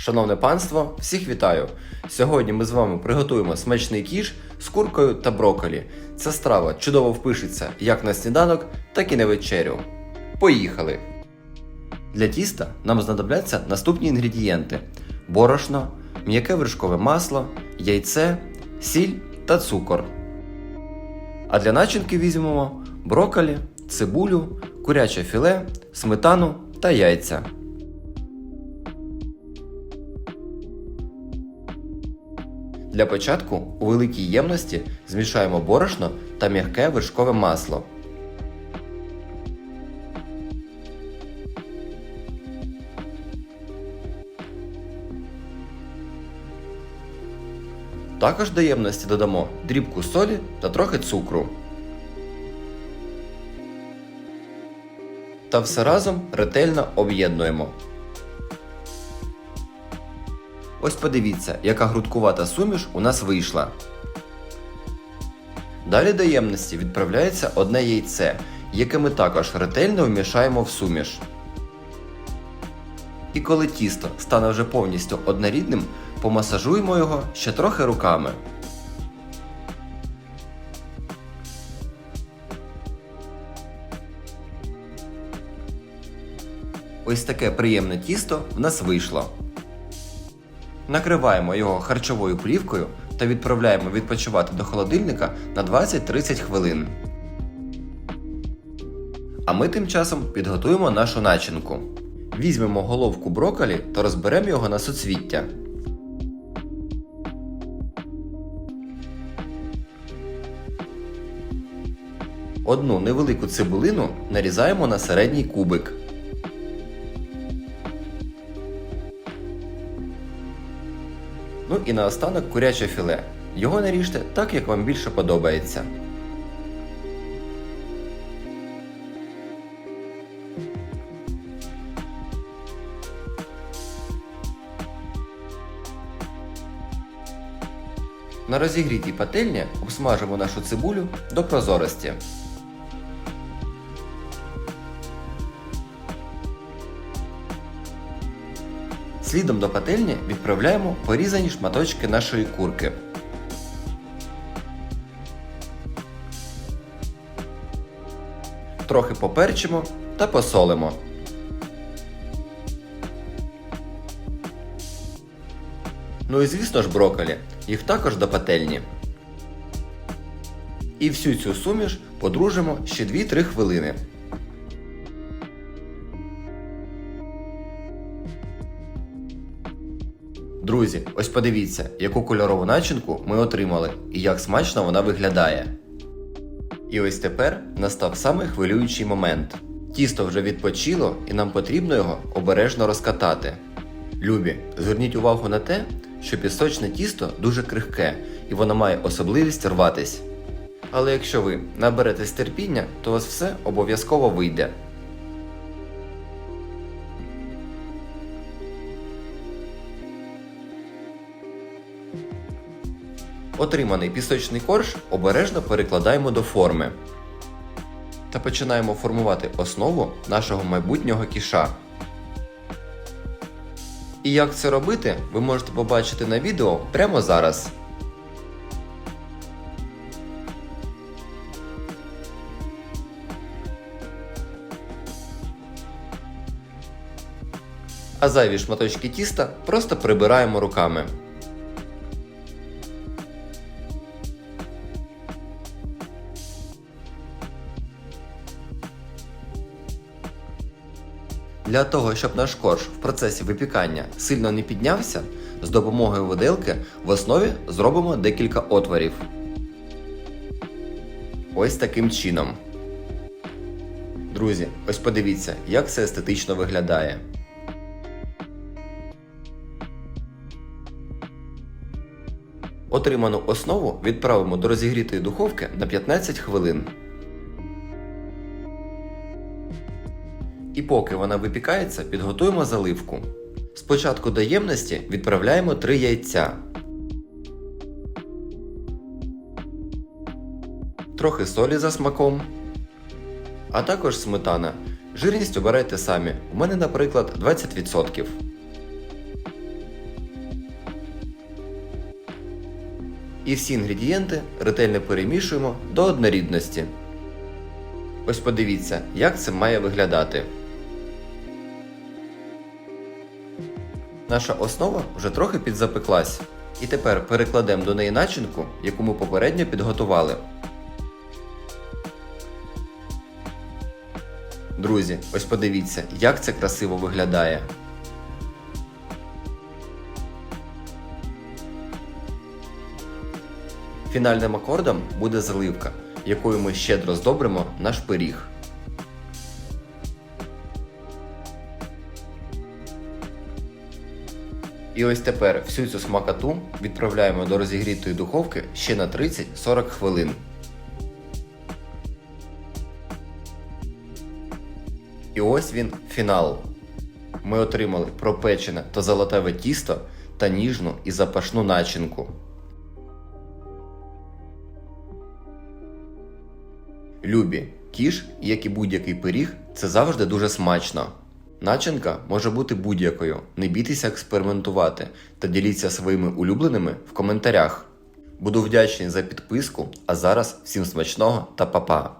Шановне панство, всіх вітаю! Сьогодні ми з вами приготуємо смачний кіш з куркою та брокколі. Ця страва чудово впишеться як на сніданок, так і на вечерю. Поїхали! Для тіста нам знадобляться наступні інгредієнти: борошно, м'яке вершкове масло, яйце, сіль та цукор. А для начинки візьмемо брокколі, цибулю, куряче філе, сметану та яйця. Для початку у великій ємності змішаємо борошно та м'яке вершкове масло. Також до ємності додамо дрібку солі та трохи цукру. Та все разом ретельно об'єднуємо. Ось подивіться, яка грудкувата суміш у нас вийшла. Далі до ємності відправляється одне яйце, яке ми також ретельно вмішаємо в суміш. І коли тісто стане вже повністю однорідним, помасажуємо його ще трохи руками. Ось таке приємне тісто в нас вийшло. Накриваємо його харчовою плівкою та відправляємо відпочивати до холодильника на 20-30 хвилин. А ми тим часом підготуємо нашу начинку. Візьмемо головку брокколі та розберемо його на суцвіття. Одну невелику цибулину нарізаємо на середній кубик. Ну і наостанок куряче філе. Його наріжте так, як вам більше подобається. На розігрітій пательні обсмажимо нашу цибулю до прозорості. Слідом до пательні відправляємо порізані шматочки нашої курки. Трохи поперчимо та посолимо. Ну і звісно ж брокколі, їх також до пательні. І всю цю суміш подружимо ще 2-3 хвилини. Друзі, ось подивіться, яку кольорову начинку ми отримали і як смачно вона виглядає. І ось тепер настав самий хвилюючий момент. Тісто вже відпочило і нам потрібно його обережно розкатати. Любі, зверніть увагу на те, що пісочне тісто дуже крихке і воно має особливість рватись. Але якщо ви наберетесь терпіння, то у вас все обов'язково вийде. Отриманий пісочний корж обережно перекладаємо до форми та починаємо формувати основу нашого майбутнього кіша. І як це робити, ви можете побачити на відео прямо зараз. А зайві шматочки тіста просто прибираємо руками. Для того, щоб наш корж в процесі випікання сильно не піднявся, з допомогою виделки в основі зробимо декілька отворів. Ось таким чином. Друзі, ось подивіться, як це естетично виглядає. Отриману основу відправимо до розігрітої духовки на 15 хвилин. І поки вона випікається, підготуємо заливку. Спочатку до ємності відправляємо 3 яйця. Трохи солі за смаком. А також сметана. Жирність обирайте самі. У мене, наприклад, 20%. І всі інгредієнти ретельно перемішуємо до однорідності. Ось подивіться, як це має виглядати. Наша основа вже трохи підзапеклась. І тепер перекладемо до неї начинку, яку ми попередньо підготували. Друзі, ось подивіться, як це красиво виглядає. Фінальним акордом буде заливка, якою ми щедро здобримо наш пиріг. І ось тепер всю цю смакоту відправляємо до розігрітої духовки ще на 30-40 хвилин. І ось він фінал. Ми отримали пропечене та золотаве тісто та ніжну і запашну начинку. Любі, кіш, як і будь-який пиріг, це завжди дуже смачно. Начинка може бути будь-якою. Не бійтеся експериментувати та діліться своїми улюбленими в коментарях. Буду вдячний за підписку, а зараз всім смачного та па-па!